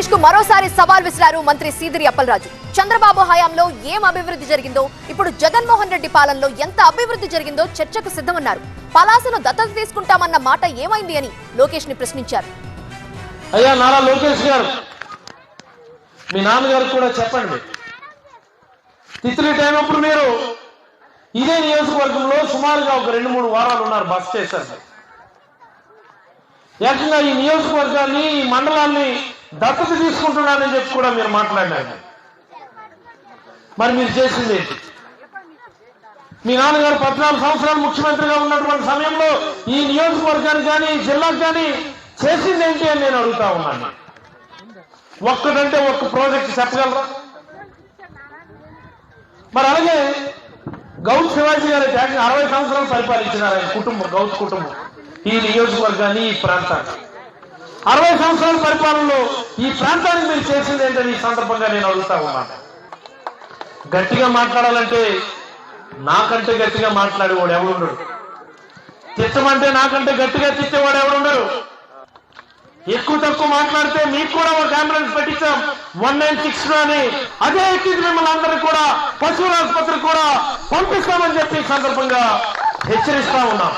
లోకేష్కు మరోసారి సవాల్ విసిరారు మంత్రి సీదిరి అప్పలరాజు. చంద్రబాబు హయాంలో ఏం అభివృద్ధి జరిగిందో ఇప్పుడు జగన్మోహన్ రెడ్డి పాలనలో ఎంత అభివృద్ధి జరిగిందో చర్చకు సిద్ధమన్నారు. పలాసను దత్తత తీసుకుంటామన్న మాట ఏమైంది అని లోకేష్ని ప్రశ్నించారు. అయ్యా నారా లోకేష్ గారు మీ నాన్నగారికి కూడా చెప్పండి. తిత్లీ టైం అప్పుడు మీరు ఇదే నియోజకవర్గంలో సుమారుగా ఒక రెండు మూడు వారాలు ఉన్నారు బస్ చేశారు ఏకంగా ఈ నియోజకవర్గాన్ని ఈ మండలాన్ని దత్తత తీసుకుంటున్నానని చెప్పి కూడా మీరు మాట్లాడినారు మరి మీరు చేసింది ఏంటి? మీ నాన్నగారు పద్నాలుగు సంవత్సరాలు ముఖ్యమంత్రిగా ఉన్నటువంటి సమయంలో ఈ నియోజకవర్గానికి కానీ ఈ జిల్లాకు కానీ చేసింది ఏంటి అని నేను అడుగుతా ఉన్నాను. ఒక్కటంటే ఒక్క ప్రాజెక్ట్ చెప్పగలరా? మరి అలాగే గౌత్ శివాజీ గారు అరవై సంవత్సరాలు పరిపాలించినారు ఆయన కుటుంబం గౌత్ కుటుంబం ఈ నియోజకవర్గాన్ని ఈ ప్రాంతాన్ని. అరవై సంవత్సరాల పరిపాలనలో ఈ ప్రాంతానికి మీరు చేసింది ఏంటని ఈ సందర్భంగా నేను అడుగుతా ఉన్నాను గట్టిగా మాట్లాడాలంటే నాకంటే గట్టిగా మాట్లాడేవాడు ఎవడుండడు తిట్టమంటే నాకంటే గట్టిగా తిట్టేవాడు ఎవడుండడు ఎక్కువ తక్కువ మాట్లాడితే మీకు కూడా ఒక అంబులెన్స్ పెట్టించాం. వన్ నైన్ సిక్స్ అని అదే ఎక్కించి మిమ్మల్ని అందరినీ కూడా పశువుల ఆసుపత్రికి కూడా పంపిస్తామని చెప్పి సందర్భంగా హెచ్చరిస్తా ఉన్నాం.